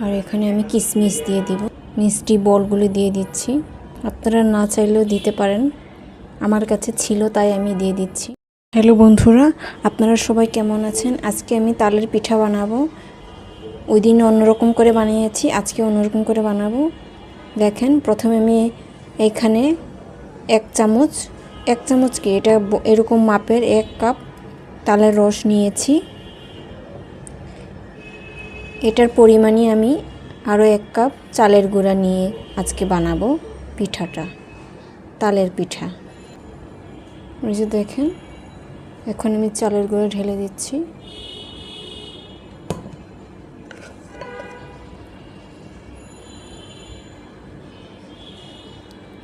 আর এখানে আমি কিশমিশ দিয়ে দিব। মিষ্টি বলগুলি দিয়ে দিচ্ছি। আপনারা না চাইলেও দিতে পারেন। আমার কাছে ছিল, তাই আমি দিয়ে দিচ্ছি। হ্যালো বন্ধুরা, আপনারা সবাই কেমন আছেন? আজকে আমি তালের পিঠা বানাবো। ওই দিন অন্যরকম করে বানিয়েছি, আজকে অন্যরকম করে বানাবো। দেখেন, প্রথমে আমি এখানে এক চামচ এক চামচ কি? এটা এরকম মাপের এক কাপ তালের রস নিয়েছি। এটার পরিমাণই আমি আরও এক কাপ চালের গুঁড়া নিয়ে আজকে বানাবো পিঠাটা, তালের পিঠা। ওই যে দেখেন, এখন আমি চালের গুঁড়ো ঢেলে দিচ্ছি।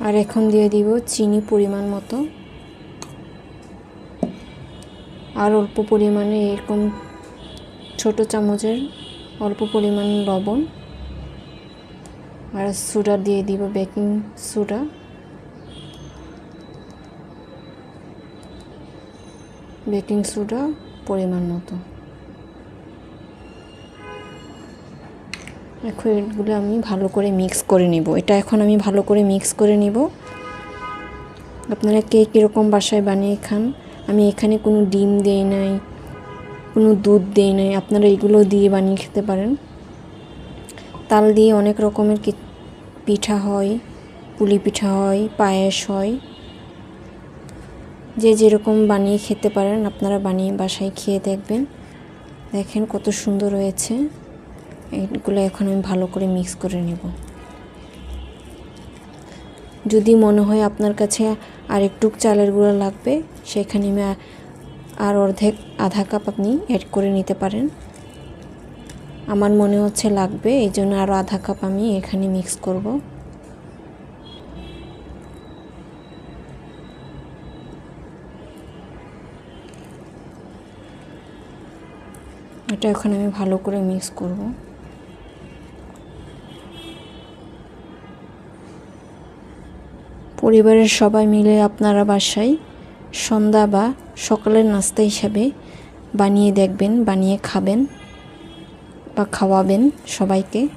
আর এখন দিয়ে দিব চিনি পরিমাণ মতো। আর অল্প পরিমাণে এরকম ছোট চামচের অল্প পরিমাণ লবণ আর সোডা দিয়ে দিব বেকিং সোডা। বেকিং সোডা পরিমাণ মতো। এখন এগুলো আমি ভালো করে মিক্স করে নিব। এটা এখন আমি ভালো করে মিক্স করে নিব। আপনারা কে কীরকম বাসায় বানিয়ে খান, আমি এখানে কোনো ডিম দেই নাই কোনো দুধ দেই নাই, আপনারা এগুলো দিয়ে বানিয়ে খেতে পারেন। তাল দিয়ে অনেক রকমের পিঠা হয়, পুলি পিঠা হয়, পায়েস হয়। যে যেরকম বানিয়ে খেতে পারেন, আপনারা বানিয়ে বাসায় খেয়ে দেখবেন। দেখেন কত সুন্দর হয়েছে। এগুলো এখন আমি ভালো করে মিক্স করে নেব। যদি মনে হয় আপনার কাছে আর একটু চালের গুঁড়ো লাগবে, সেখানে আমি আর অর্ধেক আধা কাপ আপনি অ্যাড করে নিতে পারেন। আমার মনে হচ্ছে লাগবে, এই জন্য আরও আধা কাপ আমি এখানে মিক্স করব। এটা এখন আমি ভালো করে মিক্স করব। পরিবারের সবাই মিলে আপনারা বাসায় সন্ধ্যা বা সকালের নাস্তা হিসাবে বানিয়ে দেখবেন, বানিয়ে খাবেন বা খাওয়াবেন সবাইকে।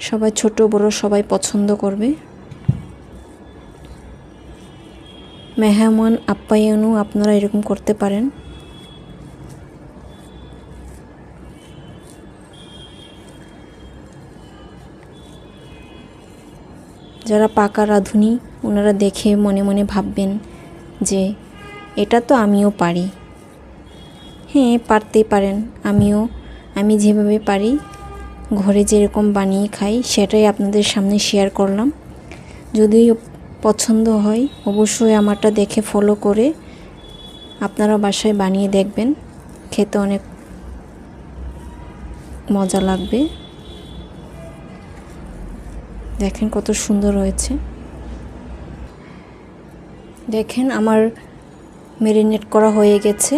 সবাই ছোট, বড় সবাই পছন্দ করবে। মেহমান আপ্যায়নও আপনারা এরকম করতে পারেন। যারা পাকা রাঁধুনি, ওনারা দেখে মনে মনে ভাববেন যে এটা তো আমিও পারি। হ্যাঁ পারতেই পারেন, আমিও, আমি যেভাবে পারি, ঘরে যেরকম বানিয়ে খাই, সেটাই আপনাদের সামনে শেয়ার করলাম। যদি পছন্দ হয়, অবশ্যই আমারটা দেখে ফলো করে আপনারা বাসায় বানিয়ে দেখবেন। খেতে অনেক মজা লাগবে। দেখেন কত সুন্দর হয়েছে। দেখেন আমার মেরিনেট করা হয়ে গেছে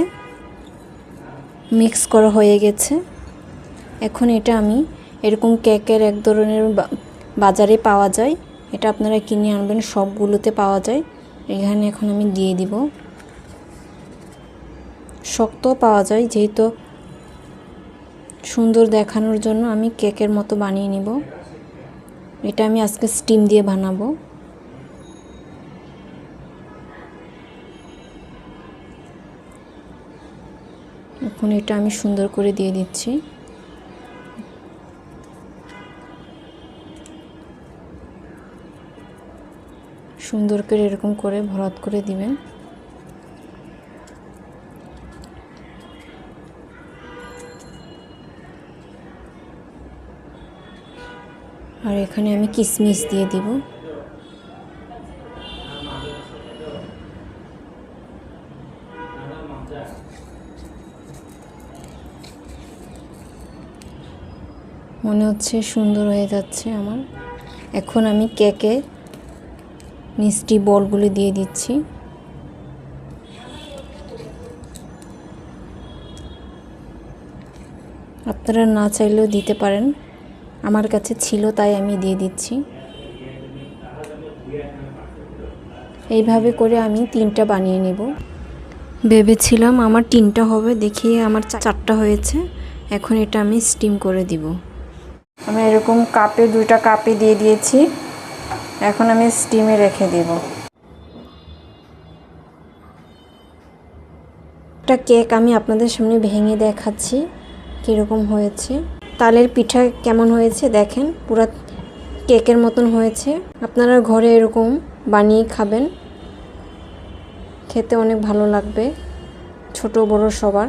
মিক্স করা হয়ে গেছে। এখন এটা আমি এরকম কেকের এক ধরনের বাজারে পাওয়া যায়। এটা আপনারা কিনে আনবেন, সবগুলোতে পাওয়া যায়। এখানে এখন আমি দিয়ে দিব। শক্ত পাওয়া যায়, যেহেতু সুন্দর দেখানোর জন্য আমি কেকের মতো বানিয়ে নিব। এটা আমি আজকে স্টিম দিয়ে বানাবো। এখন এটা আমি সুন্দর করে দিয়ে দিচ্ছি। সুন্দর করে এরকম করে ভরাট করে দিবেন। আর এখানে আমি কিশমিশ দিয়ে দিব। মনে হচ্ছে সুন্দর হয়ে যাচ্ছে আমার। এখন আমি কেকে মিষ্টি বলগুলি দিয়ে দিচ্ছি। আপনারা না চাইলেও দিতে পারেন। আমার কাছে ছিল, তাই আমি দিয়ে দিচ্ছি। এইভাবে করে আমি তিনটা বানিয়ে নেব। ভেবেছিলাম আমার তিনটা হবে দেখি আমার চারটা হয়েছে। এখন এটা আমি স্টিম করে দিব। আমি এরকম কাপে, দুইটা কাপে দিয়ে দিয়েছি। এখন আমি স্টিমে রেখে দেব। একটা কেক আমি আপনাদের সামনে ভেঙে দেখাচ্ছি, কীরকম হয়েছে। তালের পিঠা কেমন হয়েছে দেখেন, পুরা কেকের মতন হয়েছে। আপনারা ঘরে এরকম বানিয়ে খাবেন। খেতে অনেক ভালো লাগবে, ছোট বড় সবার।